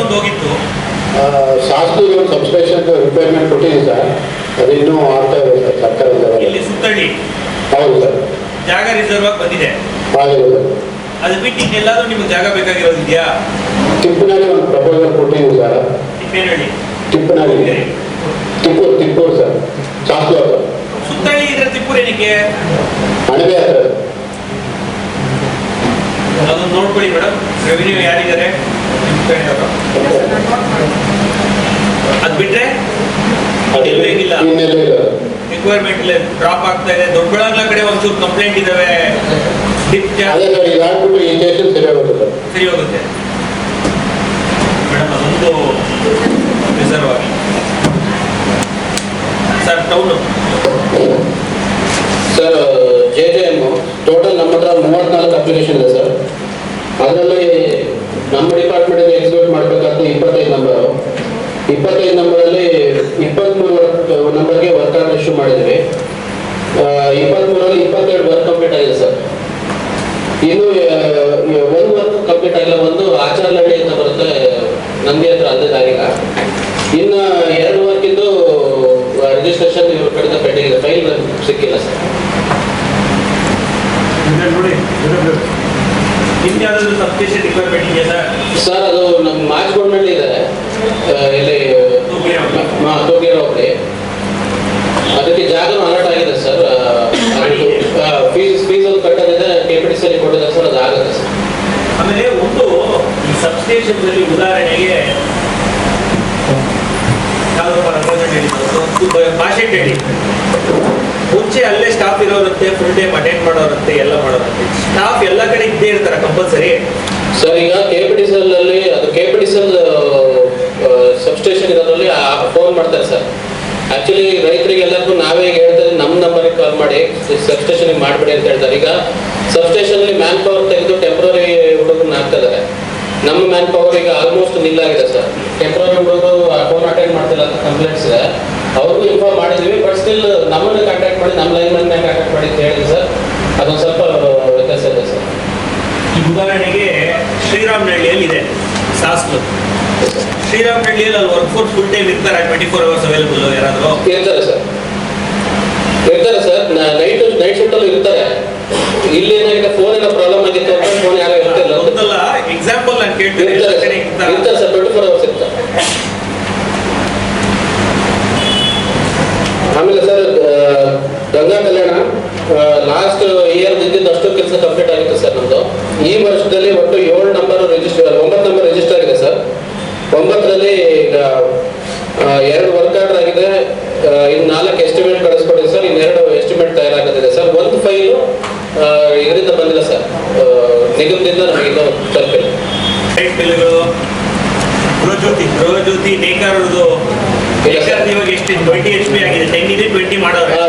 ಒಂದು ಹೋಗಿತ್ತು. ಶಾಸ್ತ್ರಿ ಒಂದು ಸಬ್ಸ್ಟೇಷನ್ ರಿಪೇರ್ಮೆಂಟ್ ಕೊಟ್ಟಿದ್ದೀನಿ ಸರ್. ಅದು ಇನ್ನೂ ಆಗ್ತಾ ಇದೆ ಸರ್ ಸರ್ಕಾರದ ಇಲ್ಲಿ. ಸುತ್ತಳ್ಳಿ. ಹೌದು ಸರ್. ಜಾಗ ರಿಸರ್ವ್ ಆಗಿ ಬಂದಿದೆ. ಹೌದು ಸರ್ ಅದು ಬಿಟ್ಟು ಇನ್ನೆಲ್ಲಾದ್ರೂ ನಿಮ್ಗೆ ಜಾಗ ಬೇಕಾಗಿರೋದಿದೆಯಾ ತಿಪ್ಪನಹಳ್ಳಿ ಒಂದು ಪ್ರಪೋಸಲ್ ಕೊಟ್ಟಿದ್ದೀವಿ ಸರ್. ತಿಪ್ಪೇನಹಳ್ಳಿ. ತಿಪ್ಪನಹಳ್ಳಿ. ತಿಪ್ಪೂರು ತಿಪ್ಪೂರು ಸರ್. ಹತ್ರ ಸುತ್ತಳ್ಳಿ ಇದ್ರೆ ತಿಪ್ಪೂರು ಏನಕ್ಕೆ? ಅಣಬೆ ಹತ್ರ. ಅದನ್ನ ನೋಡ್ಕೊಳ್ಳಿ ಮೇಡಮ್. ರೆವಿನ್ಯೂ ಯಾರಿದ್ದಾರೆ? ಅದು ಬಿಟ್ರೆ ಇಲ್ಲ. ರಿಕ್ವೈರ್ಮೆಂಟ್ ಡ್ರಾಪ್ ಆಗ್ತಾ ಇದೆ. ದೊಡ್ಡಬಳ್ಳಾಪುರ ಕಡೆ ಒಂಚೂರು ಕಂಪ್ಲೇಂಟ್ ಇದಾವೆ. ಸರಿ ಹೋಗುತ್ತೆ. ಮೇಡಮ್ ಅದೊಂದು ರಿಸರ್ವ್ ಆಗಿ sir town sir J J M total ನಮ್ಮ ಹತ್ರ ಮೂವತ್ನಾಲ್ಕು ಅಪ್ಲಿಕೇಶನ್ ಇದೆ ಸರ್ ಅದರಲ್ಲಿ ನಮ್ಮ ಡಿಪಾರ್ಟ್ಮೆಂಟಿಂದ ಎಕ್ಸಿಕ್ಯೂಟ್ ಮಾಡಬೇಕಾದ ಇಪ್ಪತ್ತೈದು ನಂಬರ್ ಇಪ್ಪತ್ತೈದು ನಂಬರಲ್ಲಿ ಇಪ್ಪತ್ತ್ಮೂರು ನಂಬರ್ಗೆ ವರ್ಕ್ ಆರ್ಡರ್ ಇಶ್ಯೂ ಮಾಡಿದ್ವಿ. ಇಪ್ಪತ್ತ್ಮೂರಲ್ಲಿ ಇಪ್ಪತ್ತೆರಡು ವರ್ಕ್ ಕಂಪ್ಲೀಟ್ ಆಗಿದೆ ಸರ್. ಇನ್ನು ಒಂದು ವರ್ಕ್ ಕಂಪ್ಲೀಟ್ ಆಗಿಲ್ಲ, ಒಂದು ಆಚಾರ್ಲಹಳ್ಳಿ ಅಂತ ಬರುತ್ತೆ. ನಂದಿ ಹತ್ರ ಅಲ್ಲದಾಗಿಲ್ಲ ಇನ್ನು ಎರಡು ವರ್ಕಿಂದು ರಿಜಿಸ್ಟ್ರೇಷನ್ ಇವ್ರ ಕಡೆಯಿಂದ ಪೆಂಡಿಂಗ್ ಇದೆ. ಫೈಲ್ ಸಿಕ್ಕಿಲ್ಲ ಸರ್. ಇದೆ ನೋಡಿ ಇದೆ ನಿಮ್ದು ಯಾವ್ದಾದ್ರು ಸಬ್ಸ್ಟೇಷನ್ ರಿಕ್ವೈರ್ಮೆಂಟ್ ಇದೆಯಾ ಸರ್? ಸರ್ ಅದು ನಮ್ಮ ಮಾಚ್ಗೊಂಡ್ನಲ್ಲಿ ಇದೆ. ಇಲ್ಲಿ ಹೋಗ್ಲಿ. ಅದಕ್ಕೆ ಜಾಗನೂ ಅಲರ್ಟ್ ಆಗಿದೆ ಸರ್. ಫೀಸ್ ಫೀಸ್ ಅದು ಕಟ್ಟೋದಿದೆ ಕೆ ಪಿ ಟಿ ಸಿ ಕೊಟ್ಟಿದ್ದಾರೆ ಸರ್ ಅದು ಆಗುತ್ತೆ ಸರ್. ಆಮೇಲೆ ಒಂದು ಈ ಸಬ್ಸ್ಟೇಷನ್ ಉದಾಹರಣೆಗೆ ಭಾಷೆ ಹೇಳಿ ಮುಂಚೆ ಅಲ್ಲೇ ಸ್ಟಾಫ್ ಇರೋರಂತೆ ಫುಲ್ ಟೈಮ್ ಅಟೆಂಡ್ ಮಾಡೋರಂತೆ, ಎಲ್ಲ ಮಾಡೋರಂತೆ. ಸ್ಟಾಫ್ ಎಲ್ಲ ಕಡೆ ಇದ್ದೇ ಇರ್ತಾರೆ ಕಂಪಲ್ಸರಿ ಸರ್ ಈಗ ಕೆಪಿಟಿಸಲ್ ಅಲ್ಲಿ, ಅದು ಕೆ ಪಿ ಸೆಲ್ ಸಬ್ಸ್ಟೇಷನ್ ಇರೋದ್ರಲ್ಲಿ ಫೋನ್ ಮಾಡ್ತಾರೆ ಸರ್ ಆಕ್ಚುಲಿ ರೈತರಿಗೆಲ್ಲರಿಗೂ ನಾವೇ ನಾವೇ ಹೇಳ್ತಾರೆ ನಮ್ಮ ನಂಬರಿಗೆ ಕಾಲ್ ಮಾಡಿ ಸಬ್ಸ್ಟೇಷನ್ಗೆ ಮಾಡಬೇಡಿ ಅಂತ ಹೇಳ್ತಾರೆ. ಈಗ ಸಬ್ಸ್ಟೇಷನಲ್ಲಿ ಮ್ಯಾನ್ ಪವರ್ ತೆಗೆದು ಟೆಂಪ್ರರಿ ಹುಡುಗರನ್ನ ಹಾಕ್ತಾ ಇದ್ದಾರೆ. ನಮ್ಮ ಮ್ಯಾನ್ ಪವರ್ ಈಗ ಆಲ್ಮೋಸ್ಟ್ ನಿಲ್ಲಾಗಿದೆ ಸರ್ ಟೆಂಪ್ರರಿ ಹುಡುಗರು ಫೋನ್ ಅಟೆಂಡ್ ಮಾಡ್ತಿಲ್ಲ ಅಂತ ಕಂಪ್ಲೇಂಟ್ಸ್ ಅವ್ರಿಗೂ ಇನ್ಫಾರ್ಮ್ ಮಾಡಿದ್ವಿ ಬಟ್ ಸ್ಟಿಲ್ ನಮ್ಮನ್ನು ಕಾಂಟ್ಯಾಕ್ಟ್ ಮಾಡಿ ನಮ್ಮ ಲೈನ್ ಮನ್ ಕಾಂಟ್ಯಾಕ್ಟ್ ಮಾಡಿ ಅಂತ ಸರ್. ಅದೊಂದು ಸ್ವಲ್ಪ ವ್ಯತ್ಯಾಸ ಇದೆ ಸರ್. ಉದಾಹರಣೆಗೆ ಶ್ರೀರಾಮನಹಳ್ಳಿಯಲ್ಲಿ ಇದೆ ಸಾಸ್ಲು ಶ್ರೀರಾಮನಹಳ್ಳಿಯಲ್ಲಿ ಅಲ್ಲಿ ವರ್ಕ್ ಫೋರ್ಸ್ ಫುಲ್ ಟೈಮ್ ಇರ್ತಾರೆ ಟ್ವೆಂಟಿ ಫೋರ್ ಅವರ್ಸ್ ಅವೈಲೇಬಲ್ ಯಾರಾದರೂ. ಇರ್ತಾರೆ ಸರ್. ಇರ್ತಾರೆ ಸರ್. ನೈಟ್ ನೈಟ್ ಅಲ್ಲಿ ಇರ್ತಾರೆ. ಇಲ್ಲಿ ಏನಾಗಿದೆ ಫೋನ್ ಏನೋ ಪ್ರಾಬ್ಲಮ್ ಆಗಿತ್ತು ಅಂತ ಫೋನ್ ಯಾರು ಇರ್ತಾರೆ ಒಂದಲ್ಲ ಎಕ್ಸಾಂಪಲ್ ನಾನು ಕೇಳ್ತೀನಿ ಇರ್ತಾರೆ ಸರ್. ಟ್ವೆಂಟಿ ಫೋರ್ ಅವರ್ಸ್ ಇರ್ತಾರೆ. ಆಮೇಲೆ sir Ganga Kalyana last year ಇದ್ದಿದ್ದು ಅಷ್ಟು ಕೆಲಸ ಕಂಪ್ಲೀಟ್ ಆಗಿತ್ತು ಸರ್ ನಮ್ದು. ಈ ವರ್ಷದಲ್ಲಿ ಒಟ್ಟು ಏಳು ನಂಬರ್ ರಿಜಿಸ್ಟರ್ ಒಂಬತ್ತು ನಂಬರ್ ರಿಜಿಸ್ಟರ್ ಆಗಿದೆ ಸರ್. ಒಂಬತ್ತರಲ್ಲಿ ಎರಡು ವರ್ಕ್ ಆರ್ಡರ್ ಆಗಿದೆ. ಇನ್ನು ನಾಲ್ಕು ಎಸ್ಟಿಮೇಟ್ ಕಳಿಸ್ಕೊಟ್ಟಿದೆ ಸರ್. ಇನ್ನೆರಡು ಎಸ್ಟಿಮೇಟ್ ತಯಾರಾಗುತ್ತಿದೆ ಸರ್. ಒಂದು ಫೈಲು ಇದರಿಂದ ಬಂದಿಲ್ಲ ಸರ್. ನಿಗಮದಿಂದ ನಮಗೆ ಇನ್ನೂ ತಲುಪಿಲ್ಲ. ಗೃಹಜ್ಯೋತಿ ಗೃಹಜ್ಯೋತಿ ನೇಕಾರ್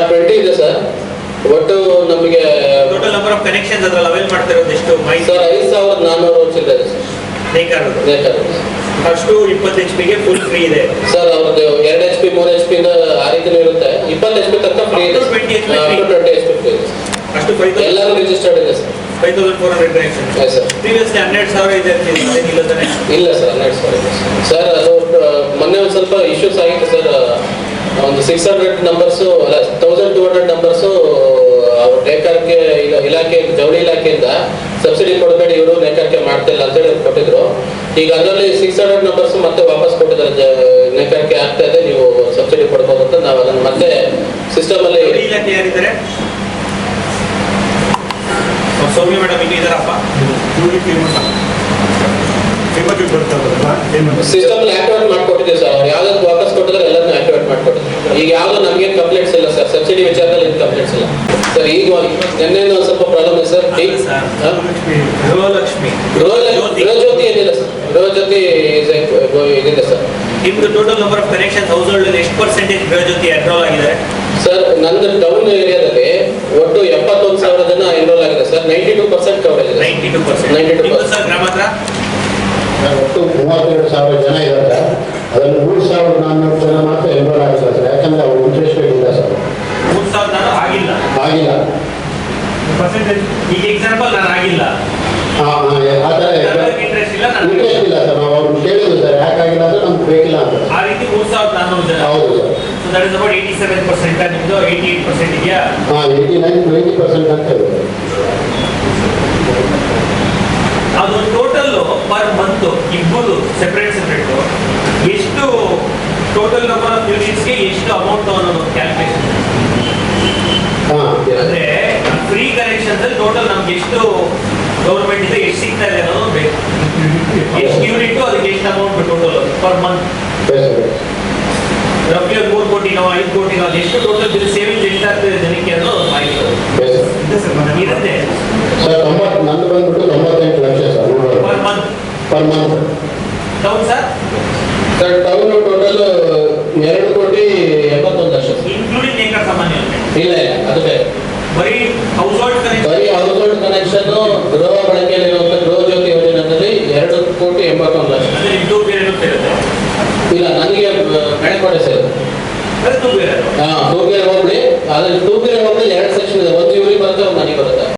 ಟ್ವೆಂಟಿ ಇದೆ ಸರ್ ಒಟ್ಟು ನಮಗೆ ಟೋಟಲ್ ನಂಬರ್ ಆಫ್ ಕನೆಕ್ಷನ್ಸ್ ಅದ್ರಲ್ಲಿ ಅವೈಲ್ ಮಾಡ್ತಾ ಇರೋದು ಎಷ್ಟು? ಸರ್ ಐದು ಸಾವಿರದ ನಾನ್ನೂರು ಚಿಲ್ಲರೆ ಇದೆ ನೇಕಾರ್ ನೇಕಾರ ಅಷ್ಟು ಇಪ್ಪತ್ತು ಎಚ್ ಪಿಗೆ ಫುಲ್ ಫ್ರೀ ಇದೆ. ಸರ್ ಅವ್ರದ್ದು ಎರಡು ಎಚ್ ಪಿ ಮೂರು ಎಚ್ ಪಿ ಆ ರೀತಿನೂ ಇರುತ್ತೆ. ಇಪ್ಪತ್ತು ಎಚ್ ಪಿ ತನಕ ಫ್ರೀ ಇದೆ 20 HP ಟ್ವೆಂಟಿ ಎಚ್ ಪಿ ಅಷ್ಟು ಎಲ್ಲರೂ ರಿಜಿಸ್ಟರ್ಡ್ ಇದೆ sir five thousand four hundred connection sir previously ಹನ್ನೆರಡು ಸಾವಿರ ಇದೆ ಅಂತ ಇಲ್ಲ ತಾನೆ? ಇಲ್ಲ ಸರ್ ಹನ್ನೆರಡು ಸಾವಿರ ಇದೆ ಸರ್ ಅದು ಮೊನ್ನೆ ಒಂದು ಸ್ವಲ್ಪ ಇಶ್ಯೂಸ್ ಆಗಿತ್ತು ಸರ್ ಒಂದು ಸಿಕ್ಸ್ ಹಂಡ್ರೆಡ್ ನಂಬರ್ಸು ಅಲ್ಲ ತೌಸಂಡ್ ಟೂ ಹಂಡ್ರೆಡ್ ನಂಬರ್ಸು ಅವ್ರ ನೇಕಾರಿಕೆ ಇಲಾಖೆ ಜವಳಿ ಇಲಾಖೆಯಿಂದ ಸಬ್ಸಿಡಿ ಕೊಡಬೇಡಿ ಇವರು ನೇಕಾರಿಕೆ ಮಾಡ್ತಿಲ್ಲ ಅಂತೇಳಿ ಕೊಟ್ಟಿದ್ರು. ಈಗ ಅದರಲ್ಲಿ ಸಿಕ್ಸ್ ಹಂಡ್ರೆಡ್ ನಂಬರ್ಸ್ ಮತ್ತೆ ವಾಪಸ್ ಕೊಟ್ಟಿದ್ದಾರೆ ನೇಕಾರಿಕೆ ಆಗ್ತಾ ಇದೆ ನೀವು ಸಬ್ಸಿಡಿ ಕೊಡ್ಬೋದು ಅಂತ ನಾವು ಅದನ್ನು ಮತ್ತೆ ಸಿಸ್ಟಮ್ ಅಲ್ಲಿ ಜವಳಿ ಇಲಾಖೆ ಯಾರಿದ್ದಾರೆ? ಸೌಮ್ಯ ಮೇಡಮ್ ಇಲ್ಲಿ ಇದಾರಪ್ಪ. ಇವ್ರಿಗೆ ಫೇಮಸ್ ಬರ್ತಾರಲ್ಲ ಏನು ಸಿಸ್ಟಮ್ ಅಲ್ಲಿ ಆಕ್ಟಿವೇಟ್ ಮಾಡ್ಕೊಟ್ಟಿದ್ದೀವಿ ಸರ್ ಅವ್ರು ಯಾವ್ದು ವಾಪಸ್ ಕೊಟ್ಟಿದ್ರೆ ಎಲ್ಲರನ್ನ ಆಕ್ಟಿವೇಟ್ ಮಾಡ್ಕೊಟ್ಟಿದ್ದೀವಿ ಈಗ ಯಾವ್ದು ನಮಗೆ ಕಂಪ್ಲೇಂಟ್ಸ್ ಇಲ್ಲ ಸರ್ ಸಬ್ಸಿಡಿ ವಿಚಾರದಲ್ಲಿ ಏನು ಕಂಪ್ಲೇಂಟ್ಸ್ ಇಲ್ಲ. ಸರ್ ಈಗ ನಿನ್ನೆ ಒಂದು ಸ್ವಲ್ಪ ಪ್ರಾಬ್ಲಮ್ ಇದೆ ಸರ್? ಗೃಹಲಕ್ಷ್ಮಿ ಗೃಹಜ್ಯೋತಿ ಏನಿಲ್ಲ sir Gruha Jyothi is a- ಇದಿದೆ ಸರ್ ನಿಮ್ದು total number of connection household ಎಷ್ಟು ಪರ್ಸೆಂಟೇಜ್ ಗೃಹಜ್ಯೋತಿ ಎನ್ರೋಲ್ ಆಗಿದೆ ಸರ್ ನಂದು ಟೌನ್ ಏರಿಯಾದಲ್ಲಿ ಒಟ್ಟು ಎಪ್ಪತ್ತೊಂದು ಸಾವಿರ ಜನ sir ninety two percent coverage ninety two percent 92%. ನಿಮ್ದು ಸರ್ ಗ್ರಾಮ ಹತ್ರ? ಒಟ್ಟು ಮೂವತ್ತೆರಡು ಸಾವಿರ ಜನ ಇದ್ದಾರೆ ಅದರಲ್ಲಿ ಮೂರು ಸಾವಿರದ ನಾನ್ನೂರು ಜನ ಮಾತ್ರ ಎನ್ರೋಲ್ ಆಗಿಲ್ಲ ಸರ್. ಯಾಕಂದ್ರೆ ಅವ್ರು ಇಂಟ್ರೆಸ್ಟೆಡ್ ಇಲ್ಲ ಸರ್. ಮೂರ್ ಸಾವಿರದ ಆಗಿಲ್ಲ. ಆಗಿಲ್ಲ. ಪರ್ಸೆಂಟೇಜ್ ಈಗ ಎಕ್ಸಾಂಪಲ್ ನಾನು ಆಗಿಲ್ಲ. ಇಂಟ್ರೆಸ್ಟ್ ಇಲ್ಲ ಸರ್ ನಾವು ಕೇಳಿದ್ವಿ ಸರ್ ಯಾಕಾಗಿಲ್ಲ ಅಂದ್ರೆ ನಮ್ಗೆ ಬೇಕಿಲ್ಲ ಅಂತ. ಆ ರೀತಿ ಮೂರ್ ಸಾವಿರದ ನಾನ್ನೂರು ಜನ. ಹೌದು sir. So that is about eighty seven percent ನಿಮ್ದು ಏಯ್ಟಿ ಏಟ್ ಪರ್ಸೆಂಟ್ ಇದೆಯಾ? ಹಾಂ ಏಯ್ಟಿ ನೈನ್ ಟ್ವೆಂಟಿ ಪರ್ಸೆಂಟ್ ಅಂತ ಹೇಳಿದ್ರು ಅದು ಟೋಟಲ್ ಪರ್ ಮಂತ್ ಇಬ್ಬರು ಸೆಪರೇಟ್ ಸೆಪರೇಟ್ ಎಷ್ಟು ಟೋಟಲ್ ನಂಬರ್ ಆಫ್ ಯೂನಿಟ್ಸ್ಗೆ ಎಷ್ಟು ಅಮೌಂಟ್ ಅನ್ನೋದು ಕ್ಯಾಲ್ಕುಲೇಷನ್ ಹಾಂ ಅಂದ್ರೆ ಫ್ರೀ ಕನೆಕ್ಷನ್ ಅಲ್ಲಿ ಟೋಟಲ್ ನಮ್ಗೆ ಎಷ್ಟು ಗೌರ್ಮೆಂಟ್ ಇಂದ ಎಷ್ಟು ಸಿಗ್ತಾ ಇದೆ ಅನ್ನೋದು ಬೇಕು. ಎಷ್ಟು ಯೂನಿಟ್ ಅದಕ್ಕೆ ಎಷ್ಟು ಅಮೌಂಟ್ ಟೋಟಲ್ ಪರ್ ಮಂತ್ ರಫ್ಲಿ ಒಂದು ಮೂರು ಕೋಟಿನೋ ಐದು ಕೋಟಿನೋ ಅದು ಎಷ್ಟು ಟೋಟಲ್ ಬಿಲ್ ಸೇವಿಂಗ್ಸ್ ಎಷ್ಟಾಗ್ತದೆ ಜನಕ್ಕೆ ಅನ್ನೋ ಮಾಹಿತಿ ಇರುತ್ತೆ. ಸರ್ ತೊಂಬತ್ತು ನಂದು ಬಂದ್ಬಿಟ್ಟು ತೊಂಬತ್ತೆಂಟು lakh sir per month per month town sir sir town total ಎರಡು ಕೋಟಿ ಎಪ್ಪತ್ತೊಂದು ಲಕ್ಷ. ಇನ್ಕ್ಲೂಡಿಂಗ್ ಏಕ ಸಾಮಾನ್ಯ ಇಲ್ಲ ಇಲ್ಲ ಅದು ಬೇರೆ. ಬರೀ ಹೌಸ್ ಹೋಲ್ಡ್ ಕನೆಕ್ಷನ್ ಗೃಹ ಬಳಕೆಯಲ್ಲಿರುವಂತ ಗೃಹ ಜ್ಯೋತಿ ಯೋಜನೆಯಲ್ಲಿ ಎರಡು ಕೋಟಿ ಎಂಬತ್ತೊಂದು ಲಕ್ಷ. ಇಲ್ಲ ನನಗೆ ಬೆಳಕೋಟೆ ಸೇರಿದೆ ಹಾಂ ಟೂಗೇರ್ ಹೋಗ್ಲಿ ಹೋಗ್ಲಿ ಎರಡು ಸೆಕ್ಷನ್ ಇದೆ. ಒಂದು ಇವ್ರಿಗೆ ಬರುತ್ತೆ ಒಂದು ನನಗೆ ಬರುತ್ತೆ